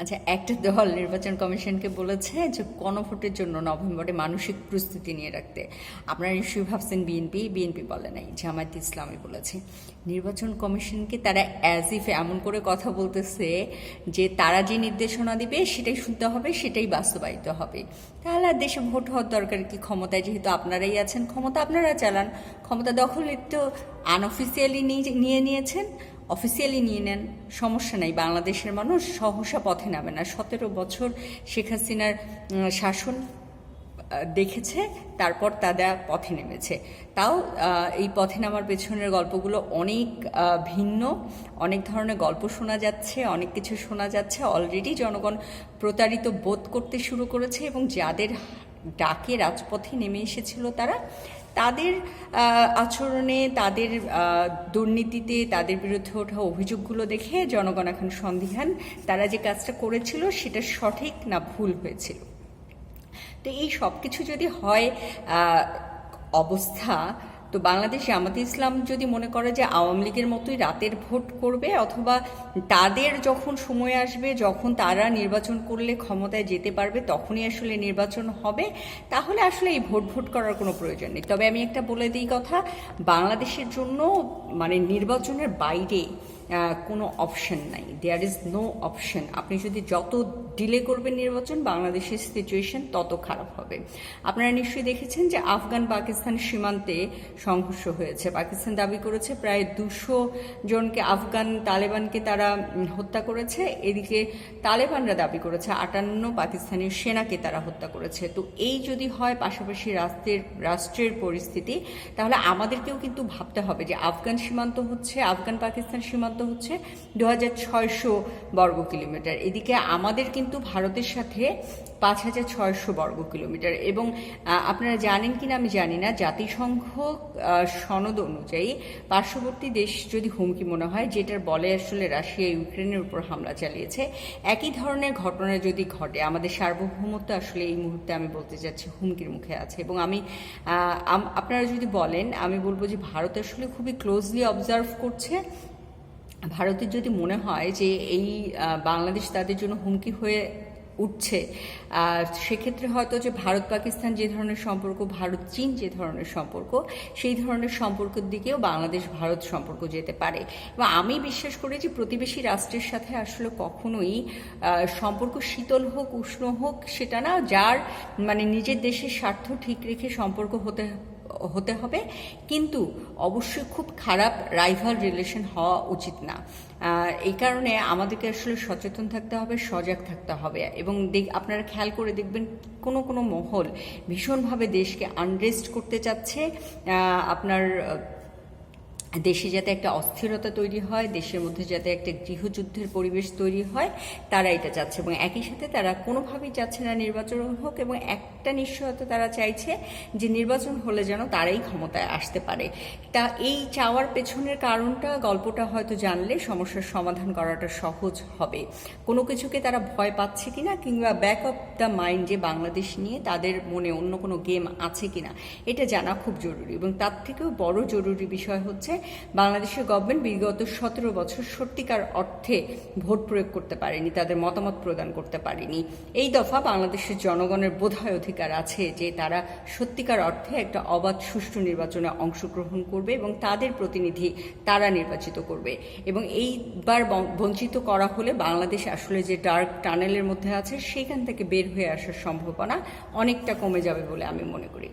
আচ্ছা একটা দল নির্বাচন কমিশনকে বলেছে যে গণভোটের জন্য নভেম্বরে মানসিক প্রস্তুতি নিয়ে রাখতে। আপনারা নিশ্চয়ই ভাবছেন বিএনপি বিএনপি বলে নাই, জামায়াত ইসলামী বলেছে। নির্বাচন কমিশনকে তারা অ্যাজ ইফ এমন করে কথা বলতেছে যে তারা যে নির্দেশনা দিবে সেটাই শুনতে হবে, সেটাই বাস্তবায়িত হবে। তাহলে আর দেশে ভোট হওয়ার দরকার কি? ক্ষমতায় যেহেতু আপনারাই আছেন, ক্ষমতা আপনারা চালান। ক্ষমতা দখল একটু আনঅফিসিয়ালি নিয়ে নিয়েছেন। অফিসিয়ালি নিয়ে নেন, সমস্যা নাই, বাংলাদেশের মানুষ সহসা পথে নামে না। সতেরো বছর শেখ হাসিনার শাসন দেখেছে, তারপর তারা পথে নেমেছে। তাও এই পথে নামার পেছনের গল্পগুলো অনেক ভিন্ন, অনেক ধরনের গল্প শোনা যাচ্ছে, অনেক কিছু শোনা যাচ্ছে। অলরেডি জনগণ প্রতারিত বোধ করতে শুরু করেছে এবং যাদের ডাকে রাজপথে নেমে এসেছিল তারা তাদের আচরণে, তাদের দুর্নীতিতে, তাদের বিরুদ্ধে ওঠা অভিযোগগুলো দেখে জনগণ এখন সন্দিহান। তারা যে কাজটা করেছিল সেটা সঠিক না ভুল হয়েছিল। তো এই সব কিছু যদি হয় অবস্থা তো বাংলাদেশ জামাতে ইসলাম যদি মনে করে যে আওয়ামী লীগের মতোই রাতের ভোট করবে অথবা তাদের যখন সময় আসবে, যখন তারা নির্বাচন করলে ক্ষমতায় যেতে পারবে, তখনই আসলে নির্বাচন হবে, তাহলে আসলে এই ভোট ভোট করার কোনো প্রয়োজন নেই। তবে আমি একটা বলে দিই কথা, বাংলাদেশের জন্য মানে নির্বাচনের বাইরে কোনো অপশন নাই। দেয়ার ইজ নো অপশন আপনি যদি যত ডিলে করবেন নির্বাচন, বাংলাদেশের সিচুয়েশন তত খারাপ হবে। আপনারা নিশ্চয়ই দেখেছেন যে আফগান পাকিস্তান সীমান্তে সংঘর্ষ হয়েছে। পাকিস্তান দাবি করেছে প্রায় দুশো জনকে আফগান তালেবানকে তারা হত্যা করেছে। এদিকে তালেবানরা দাবি করেছে আটান্ন পাকিস্তানি সেনাকে তারা হত্যা করেছে। তো এই যদি হয় পাশাপাশি রাষ্ট্রের রাষ্ট্রের পরিস্থিতি, তাহলে আমাদেরকেও কিন্তু ভাবতে হবে যে আফগান সীমান্ত হচ্ছে, আফগান পাকিস্তান সীমান্ত হচ্ছে দু হাজার ছয়শো বর্গ কিলোমিটার এদিকে আমাদের কিন্তু ভারতের সাথে পাঁচ হাজার ছয়শো বর্গ কিলোমিটার। এবং আপনারা জানেন কিনা আমি জানি না, জাতিসংঘ সনদ অনুযায়ী পার্শ্ববর্তী দেশ যদি হুমকি মনে হয়, যেটার বলে আসলে রাশিয়া ইউক্রেনের উপর হামলা চালিয়েছে, একই ধরনের ঘটনা যদি ঘটে, আমাদের সার্বভৌমত্ব আসলে এই মুহূর্তে আমি বলতে চাচ্ছি হুমকির মুখে আছে। এবং আমি আপনারা যদি বলেন, আমি বলব যে ভারত আসলে খুবই ক্লোজলি অবজার্ভ করছে। ভারতের যদি মনে হয় যে এই বাংলাদেশ তাদের জন্য হুমকি হয়ে উঠছে সেক্ষেত্রে হয়তো যে ভারত পাকিস্তান যে ধরনের সম্পর্ক, ভারত চীন যে ধরনের সম্পর্ক, সেই ধরনের সম্পর্কের দিকেও বাংলাদেশ ভারত সম্পর্ক যেতে পারে। এবং আমি বিশ্বাস করি যে প্রতিবেশী রাষ্ট্রের সাথে আসলে কখনোই সম্পর্ক শীতল হোক, উষ্ণ হোক, সেটা না যার মানে নিজের দেশের স্বার্থ ঠিক রেখে সম্পর্ক হতে হতে হবে। কিন্তু অবশ্যই খুব খারাপ রাইভাল রিলেশন হওয়া উচিত না। এই কারণে আমাদেরকে আসলে সচেতন থাকতে হবে, সজাগ থাকতে হবে। এবং দেখ, আপনারা খেয়াল করে দেখবেন কোনো কোনো মহল ভীষণভাবে দেশকে আনরেস্ট করতে চাচ্ছে। আপনার দেশে যাতে একটা অস্থিরতা তৈরি হয়, দেশের মধ্যে যাতে একটা গৃহযুদ্ধের পরিবেশ তৈরি হয়, তারা এটা চাচ্ছে এবং একই সাথে তারা কোনোভাবেই চাচ্ছে না নির্বাচন হোক এবং একটা নিশ্চয়তা তারা চাইছে যে নির্বাচন হলে যেন তারাই ক্ষমতায় আসতে পারে। তা এই চাওয়ার পেছনের কারণটা গল্পটা হয়তো জানলে সমস্যার সমাধান করাটা সহজ হবে। কোনো কিছুকে তারা ভয় পাচ্ছে কিনা কিংবা ব্যাক অফ দ্য মাইন্ড যে বাংলাদেশ নিয়ে তাদের মনে অন্য কোনো গেম আছে কিনা, এটা জানা খুব জরুরি এবং তার থেকেও বড় জরুরি বিষয় হচ্ছে বাংলাদেশের গভর্নমেন্ট বিগত সতেরো বছর সত্যিকার অর্থে ভোট প্রয়োগ করতে পারেনি, তাদের মতামত প্রদান করতে পারেনি। এই দফা বাংলাদেশের জনগণের বোধহয় অধিকার আছে যে তারা সত্যিকার অর্থে একটা অবাধ সুষ্ঠু নির্বাচনে অংশগ্রহণ করবে এবং তাদের প্রতিনিধি তারা নির্বাচিত করবে। এবং এইবার বঞ্চিত করা হলে বাংলাদেশ আসলে যে ডার্ক টানেলের মধ্যে আছে, সেখান থেকে বের হয়ে আসার সম্ভাবনা অনেকটা কমে যাবে বলে আমি মনে করি।